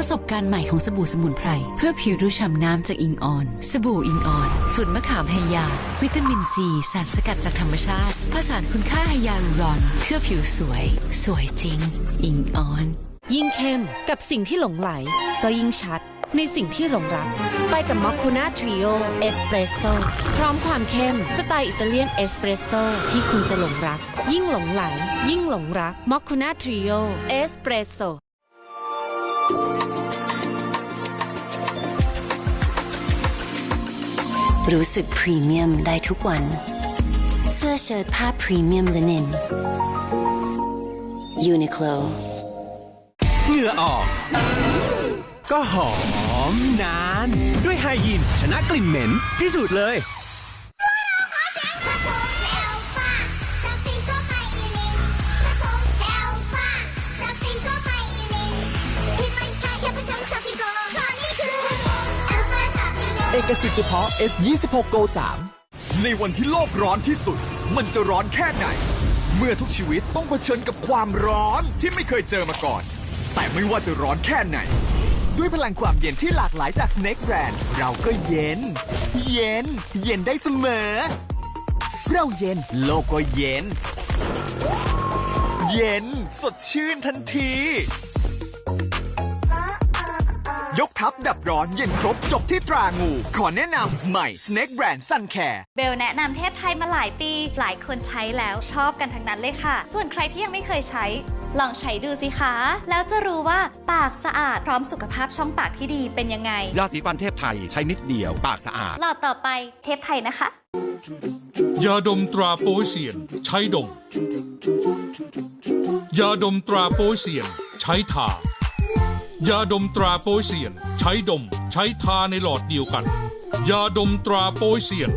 ประสบการณ์ใหม่ของสบู่สมุนไพร เพื่อผิวดูฉ่ำน้ำจากอิงออน สบู่อิงออนสูตรมะขามไฮยา วิตามินซีสารสกัดจากธรรมชาติผสานคุณค่าไฮยาลูรอน เพื่อผิวสวย สวยจริง อิงออน ยิ่งเข้มกับสิ่งที่หลงไหล ก็ยิ่งชัดในสิ่งที่หลงรัก ไปกับมอคคูน่าทริโอเอสเปรสโซพร้อมความเข้ม สไตล์อิตาเลียนเอสเปรสโซที่คุณจะหลงรัก ยิ่งหลงไหล ยิ่งหลงรักมอคคูน่าทริโอเอสเปรสโซ รู้สึกพรีเมียมได้ทุกวัน เสื้อเชิ้ตผ้าพรีเมียมลินิน Uniqlo เหงื่อออก ก็หอมนาน ด้วยไฮยีนชนะกลิ่นเหม็นพิสูจน์เลย เอกสิทธิ์เฉพาะ S26 Go 3 ในวันที่โลกร้อนที่สุด มันจะร้อนแค่ไหน เมื่อทุกชีวิตต้องเผชิญกับความร้อนที่ไม่เคยเจอมาก่อน แต่ไม่ว่าจะร้อนแค่ไหน ด้วยพลังความเย็นที่หลากหลายจาก Snake Brand เราก็เย็น เย็น เย็นได้เสมอ เราเย็นโลกก็เย็น เย็น สดชื่นทันที ยกทัพดับร้อนเย็นครบจบที่ตรางู ขอแนะนำใหม่ Snake Brand Sun Care เบลแนะนำเทพไทยมาหลายปี หลายคนใช้แล้วชอบกันทั้งนั้นเลยค่ะ ส่วนใครที่ยังไม่เคยใช้ ลองใช้ดูสิคะ แล้วจะรู้ว่าปากสะอาดพร้อมสุขภาพช่องปากที่ดีเป็นยังไง ยาสีฟันเทพไทยใช้นิดเดียว ปากสะอาด หลอดต่อไปเทพไทยนะคะ ยาดมตราโป๊ยเซียน ใช้ดม ยาดมตราโป๊ยเซียน ใช้ทา ยาดมตราโปยเซียน ใช้ดม ใช้ทาในหลอดเดียวกัน ยาดมตราโปยเซียน